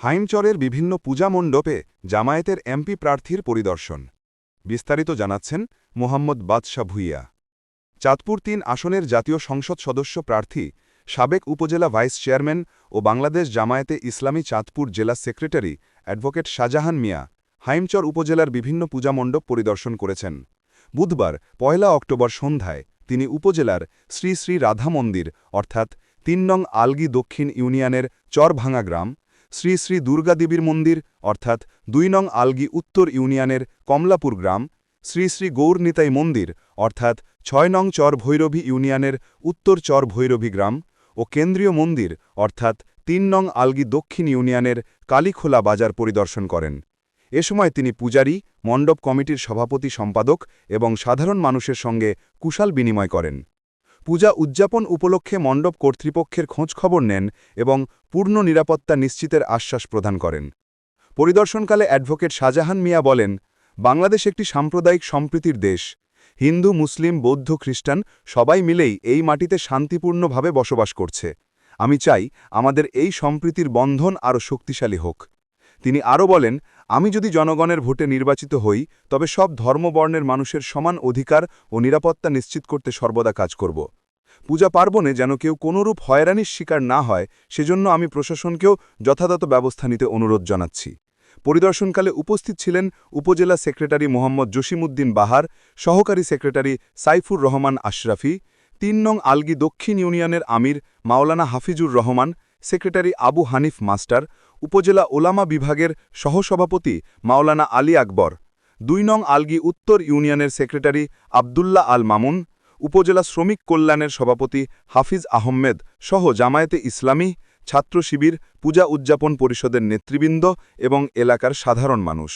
হাইমচরের বিভিন্ন পূজা মণ্ডপে জামায়াতের এমপি প্রার্থীর পরিদর্শন। বিস্তারিত জানাচ্ছেন মোহাম্মদ বাদশা ভুইয়া। চাঁদপুর তিন আসনের জাতীয় সংসদ সদস্য প্রার্থী, সাবেক উপজেলা ভাইস চেয়ারম্যান ও বাংলাদেশ জামায়াতে ইসলামী চাঁদপুর জেলা সেক্রেটারি অ্যাডভোকেট শাহজাহান মিয়া হাইমচর উপজেলার বিভিন্ন পূজা মণ্ডপ পরিদর্শন করেছেন। বুধবার, পয়লা অক্টোবর সন্ধ্যায়, তিনি উপজেলার শ্রী শ্রী রাধা মন্দির, অর্থাৎ তিন নং আলগি দক্ষিণ ইউনিয়নের চরভাঙা গ্রাম শ্রী শ্রী দুর্গাদেবীর মন্দির, অর্থাৎ দুই নং আলগি উত্তর ইউনিয়নের কমলাপুর গ্রাম, শ্রী শ্রী গৌরনিতাই মন্দির, অর্থাৎ ছয় নং চর ভৈরবী ইউনিয়নের উত্তর চর ভৈরবী গ্রাম ও কেন্দ্রীয় মন্দির, অর্থাৎ তিন নং আলগি দক্ষিণ ইউনিয়নের কালীখোলা বাজার পরিদর্শন করেন। এ সময় তিনি পূজারী, মণ্ডপ কমিটির সভাপতি সম্পাদক এবং সাধারণ মানুষের সঙ্গে কুশাল বিনিময় করেন। পূজা উদযাপন উপলক্ষে মণ্ডপ কর্তৃপক্ষের খোঁজখবর নেন এবং পূর্ণ নিরাপত্তা নিশ্চিতের আশ্বাস প্রদান করেন। পরিদর্শনকালে অ্যাডভোকেট শাহজাহান মিয়া বলেন, বাংলাদেশ একটি সাম্প্রদায়িক সম্প্রীতির দেশ। হিন্দু, মুসলিম, বৌদ্ধ, খ্রিস্টান সবাই মিলেই এই মাটিতে শান্তিপূর্ণভাবে বসবাস করছে। আমি চাই আমাদের এই সম্প্রীতির বন্ধন আরও শক্তিশালী হোক। তিনি আরও বলেন, আমি যদি জনগণের ভোটে নির্বাচিত হই, তবে সব ধর্মবর্ণের মানুষের সমান অধিকার ও নিরাপত্তা নিশ্চিত করতে সর্বদা কাজ করব। পূজা পার্বণে যেন কেউ কোনোরূপ হয়রানির শিকার না হয়, সেজন্য আমি প্রশাসনকেও যথাযথ ব্যবস্থা নিতে অনুরোধ জানাচ্ছি। পরিদর্শনকালে উপস্থিত ছিলেন উপজেলা সেক্রেটারি মোহাম্মদ জসিমউদ্দিন বাহার, সহকারী সেক্রেটারি সাইফুর রহমান আশরাফি তিন নং আলগি দক্ষিণ ইউনিয়নের আমির মাওলানা হাফিজুর রহমান, সেক্রেটারি আবু হানিফ মাস্টার, উপজেলা ওলামা বিভাগের সহসভাপতি মাওলানা আলী আকবর, দুই নং আলগি উত্তর ইউনিয়নের সেক্রেটারি আবদুল্লাহ আল মামুন, উপজেলা শ্রমিক কল্যাণের সভাপতি হাফিজ আহমেদ সহ জামায়াতে ইসলামী, ছাত্র শিবির, পূজা উদযাপন পরিষদের নেতৃবৃন্দ এবং এলাকার সাধারণ মানুষ।